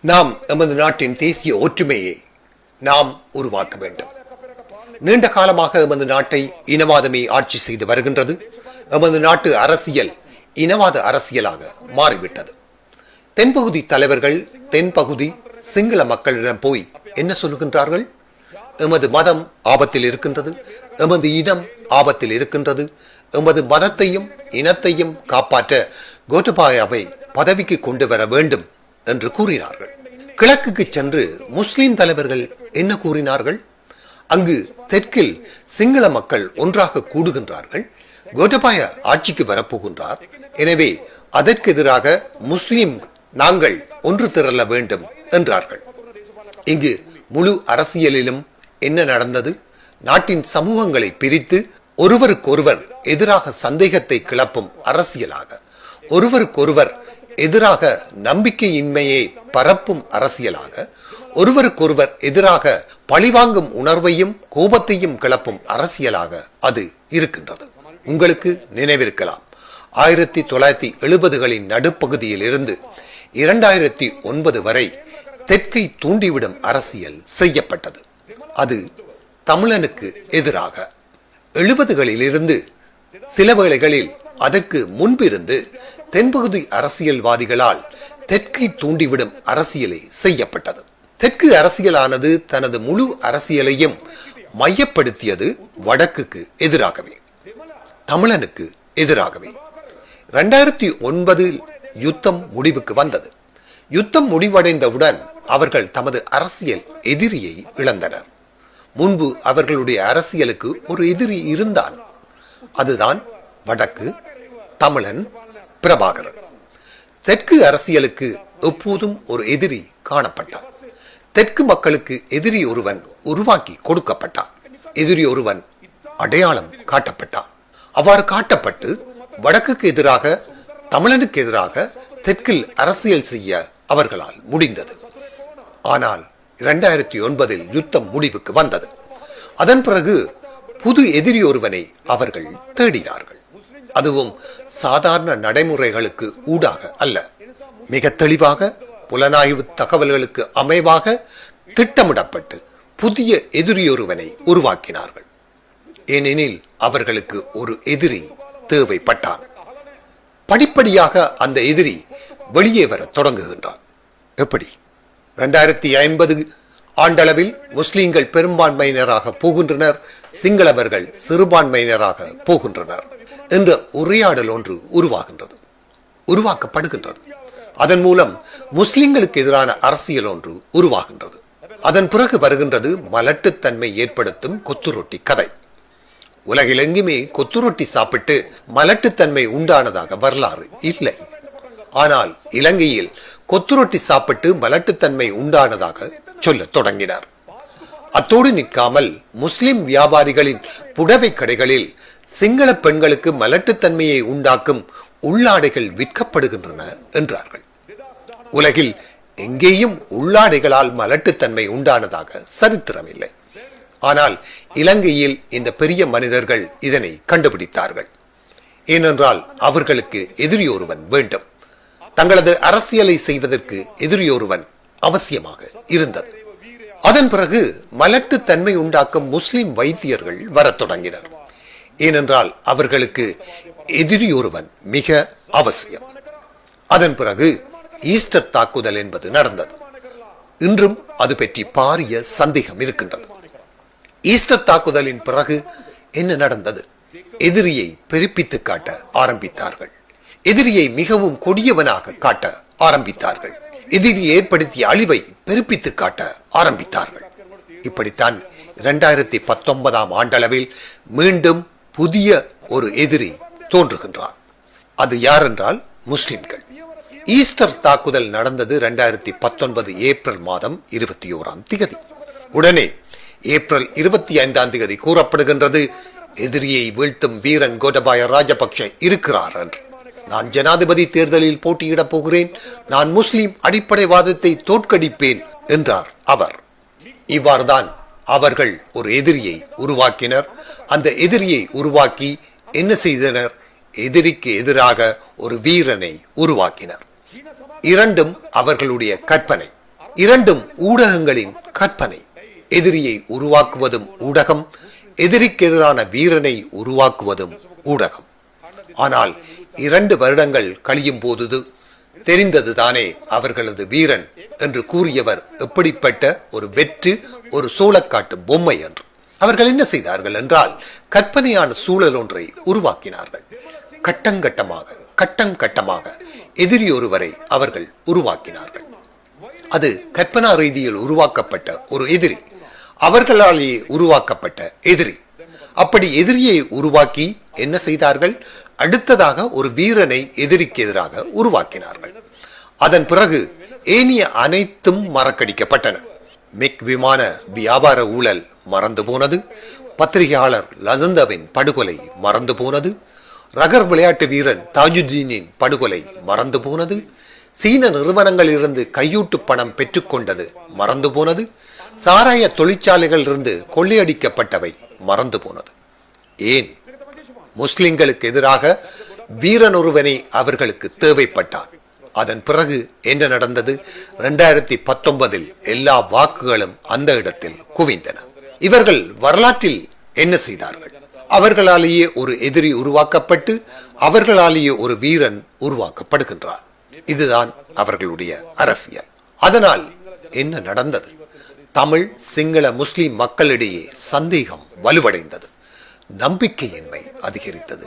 நாம் எமது நாட்டின் தேசிய ஒற்றுமையை நாம் உருவாக்க வேண்டும். நீண்ட காலமாக எமது நாட்டை இனவாதமே ஆட்சி செய்து வருகின்றது. எமது நாட்டு அரசியல் இனவாத அரசியலாக மாறிவிட்டது. தென்பகுதி தலைவர்கள் தென்பகுதி சிங்கள மக்களிடம் போய் என்ன சொல்லுகின்றார்கள்? எமது மதம் ஆபத்தில் இருக்கின்றது. எமது இனம் ஆபத்தில் இருக்கின்றது. எமது மதத்தையும் இனத்தையும் காப்பாற்ற கோட்டபாயாவை பதவிக்கு கொண்டு வர வேண்டும் என்று கூறினார்கள். கிழக்குக்கு சென்று முஸ்லிம் தலைவர்கள் என்ன கூறினார்கள்? அங்கு தெற்கில் சிங்கள மக்கள் ஒன்றாக கூடுகின்றார்கள். கோட்டபாய ஆட்சிக்கு வரப்போகின்றார். எனவே அதற்கு எதிராக முஸ்லிம் நாங்கள் ஒன்று திரள வேண்டும் என்றார்கள். இங்கு முழு அரசியலிலும் என்ன நடந்தது? நாட்டின் சமூகங்களை பிரித்து ஒருவருக்கொருவர் எதிராக சந்தேகத்தை கிளப்பும் அரசியலாக. ஒருவருக்கொருவர் எதிராக நம்பிக்கையின்மையை பரப்பும் அரசியலாக. ஒருவருக்கொருவர் எதிராக பழிவாங்கும் உணர்வையும் கோபத்தையும் கிளப்பும் அரசியலாக அது இருக்கின்றது. உங்களுக்கு நினைவிருக்கலாம். ஆயிரத்தி தொள்ளாயிரத்தி எழுபதுகளின் நடுப்பகுதியில் இருந்து இரண்டாயிரத்தி ஒன்பது வரை தெற்கை தூண்டிவிடும் அரசியல் செய்யப்பட்டது. அது தமிழனுக்கு எதிராக. எழுபதுகளிலிருந்து சில வேளைகளில் அதற்கு முன்பிருந்து தென்பகுதி அரசியல்வாதிகளால் தெற்கை தூண்டிவிடும் அரசியலை செய்யப்பட்டது. தெற்கு அரசியலானது தனது முழு அரசியலையும் மையப்படுத்தியது வடக்குக்கு எதிராகவே தமிழனுக்கு எதிராகவே. ரெண்டாயிரத்தி ஒன்பதில் யுத்தம் முடிவுக்கு வந்தது. யுத்தம் முடிவடைந்தவுடன் அவர்கள் தமது அரசியல் எதிரியை இழந்தனர். முன்பு அவர்களுடைய அரசியலுக்கு ஒரு எதிரி இருந்தான். அதுதான் வடக்கு தமிழன் பிரபாகரன். தெற்கு அரசியலுக்கு எப்போதும் ஒரு எதிரி காணப்பட்டான். தெற்கு மக்களுக்கு எதிரி ஒருவன் உருவாக்கி கொடுக்கப்பட்டான். எதிரி ஒருவன் அடையாளம் காட்டப்பட்டான். அவ்வாறு காட்டப்பட்டு வடக்குக்கு எதிராக தமிழனுக்கு எதிராக தெற்கில் அரசியல் செய்ய அவர்களால் முடிந்தது. ஆனால் இரண்டாயிரத்தி ஒன்பதில் யுத்தம் முடிவுக்கு வந்தது. அதன் பிறகு புது எதிரி ஒருவனை அவர்கள் தேடினார்கள். அதுவும் சாதாரண நடைமுறைகளுக்கு ஊடாக அல்ல. மிக தெளிவாக புலனாய்வு தகவல்களுக்கு அமைவாக திட்டமிடப்பட்டு புதிய எதிரியொருவனை உருவாக்கினார்கள். ஏனெனில் அவர்களுக்கு ஒரு எதிரி தேவைப்பட்டான். படிப்படியாக அந்த எதிரி வெளியே வர தொடங்குகின்றான். எப்படி? ரெண்டாயிரத்தி ஐம்பது ஆண்டளவில் முஸ்லிம்கள் பெரும்பான்மையினராக போகின்றனர் சிங்களவர்கள் சிறுபான்மையினராக போகின்றனர். என்ற உரையாடல் ஒன்று உருவாகின்றது உருவாக்கப்படுகின்றது. அதன் மூலம் முஸ்லிம்களுக்கு எதிரான அரசியல் ஒன்று உருவாகின்றது. அதன் பிறகு வருகின்றது மலட்டுத்தன்மை ஏற்படுத்தும் கொத்துரொட்டி கதை. உலகிலெங்குமே கொத்துரொட்டி சாப்பிட்டு மலட்டுத்தன்மை உண்டானதாக வரலாறு இல்லை. ஆனால் இலங்கையில் கொத்துரொட்டி சாப்பிட்டு மலட்டுத்தன்மை உண்டானதாக சொல்லத் தொடங்கினார். அத்தோடு நிற்காமல் முஸ்லிம் வியாபாரிகளின் புடவை கடைகளில் சிங்கள பெண்களுக்கு மலட்டுத்தன்மையை உண்டாக்கும் உள்ளாடைகள் விற்கப்படுகின்றன என்றார்கள். உலகில் எங்கேயும் உள்ளாடைகளால் மலட்டுத்தன்மை உண்டானதாக சரித்திரம் இல்லை ஆனால் இலங்கையில் இந்த பெரிய மனிதர்கள் இதனை கண்டுபிடித்தார்கள். ஏனென்றால் அவர்களுக்கு எதிரியொருவன் வேண்டும். தங்களது அரசியலை செய்வதற்கு எதிரியொருவன் அவசியமாக இருந்தது. அதன் பிறகு மலட்டுத்தன்மை உண்டாக்கும் முஸ்லிம் வைத்தியர்கள் வரத் தொடங்கினர். ஏனென்றால் அவர்களுக்கு எதிரியொருவன் மிக அவசியம். அதன் பிறகு ஈஸ்டர் தாக்குதல் என்பது நடந்தது. இன்றும் அது பற்றி பாரிய சந்தேகம் இருக்கின்றது. ஈஸ்டர் தாக்குதலின் பிறகு என்ன நடந்தது? எதிரியை பெருப்பித்து காட்ட ஆரம்பித்தார்கள். எதிரியை மிகவும் கொடியவனாக காட்ட ஆரம்பித்தார்கள். எதிரி ஏற்படுத்திய அழிவை பெருப்பித்து காட்ட ஆரம்பித்தார்கள். இப்படித்தான் இரண்டாயிரத்தி பத்தொன்பதாம் ஆண்டளவில் மீண்டும் புதிய ஒரு எதிரி தோன்றுகின்றார் அது யார் என்றால் முஸ்லிம்கள். ஈஸ்டர் தாக்குதல் நடந்தது இரண்டாயிரத்தி பத்தொன்பது ஏப்ரல் மாதம் இருபத்தி ஓராம் திகதி. உடனே ஏப்ரல் இருபத்தி ஐந்தாம் திகதி கூறப்படுகின்றது எதிரியை வீழ்த்தும் வீரன் கோடபாய ராஜபக்ஷ இருக்கிறார் என்று. நான் ஜனாதிபதி தேர்தலில் போட்டியிடப் போகிறேன். நான் முஸ்லிம் அடிப்படைவாதத்தை தோற்கடிப்பேன் என்றார் அவர். இவ்வாறுதான் அவர்கள் ஒரு எதிரியை உருவாக்கினர். அந்த எதிரியை உருவாக்கி என்ன செய்தனர்? எதிரிக்கு எதிராக ஒரு வீரனை உருவாக்கினர். இரண்டும் அவர்களுடைய கற்பனை. இரண்டும் ஊடகங்களின் கற்பனை. எதிரியை உருவாக்குவதும் ஊடகம் எதிரிக்கு எதிரான வீரனை உருவாக்குவதும் ஊடகம். ஆனால் இரண்டு வருடங்கள் கழியும் போது தெரிந்தது தானே அவர்களது வீரன் என்று கூறியவர் எப்படிப்பட்ட ஒரு வெற்று ஒரு சூளக்காட்டு பொம்மை என்று. அவர்கள் என்ன செய்தார்கள் என்றால் கற்பனையான சூழல் ஒன்றை உருவாக்கினார்கள். கட்டங்கட்டமாக கட்டம் கட்டமாக எதிரி ஒருவரை அவர்கள் உருவாக்கினார்கள். அது கற்பனா ரீதியில் உருவாக்கப்பட்ட ஒரு எதிரி. அவர்களாலேயே உருவாக்கப்பட்ட எதிரி. அப்படி எதிரியை உருவாக்கி என்ன செய்தார்கள்? அடுத்ததாக ஒரு வீரனை எதிரிக்கு எதிராக உருவாக்கினார்கள். அதன் பிறகு ஏனிய அனைத்தும் மறக்கடிக்கப்பட்டன. மிக் விமான வியாபார ஊழல் மறந்து போனது. பத்திரிகையாளர் லசந்தவின் படுகொலை மறந்து போனது. ரகர் விளையாட்டு வீரன் தாஜுதீனின் படுகொலை மறந்து போனது. சீன நிறுவனங்களிலிருந்து கையூட்டு பணம் பெற்றுக்கொண்டது மறந்து போனது. சாராய தொழிற்சாலைகளிலிருந்து கொள்ளையடிக்கப்பட்டவை மறந்து போனது. ஏன்? முஸ்லிம்களுக்கு எதிராக வீரன் ஒருவனை அவர்களுக்கு தேவைப்பட்டான். அதன் பிறகு என்ன நடந்தது? இரண்டாயிரத்தி பத்தொன்பதில் எல்லா வாக்குகளும் அந்த இடத்தில் குவிந்தன. இவர்கள் வரலாற்றில் என்ன செய்தார்கள்? அவர்களாலேயே ஒரு எதிரி உருவாக்கப்பட்டு அவர்களாலேயே ஒரு வீரன் உருவாக்கப்படுகின்றார் இதுதான் அவர்களுடைய அரசியல். அதனால் என்ன நடந்தது? தமிழ் சிங்கள முஸ்லிம் மக்களிடையே சந்தேகம் வலுவடைந்தது. நம்பிக்கையின்மை அதிகரித்தது.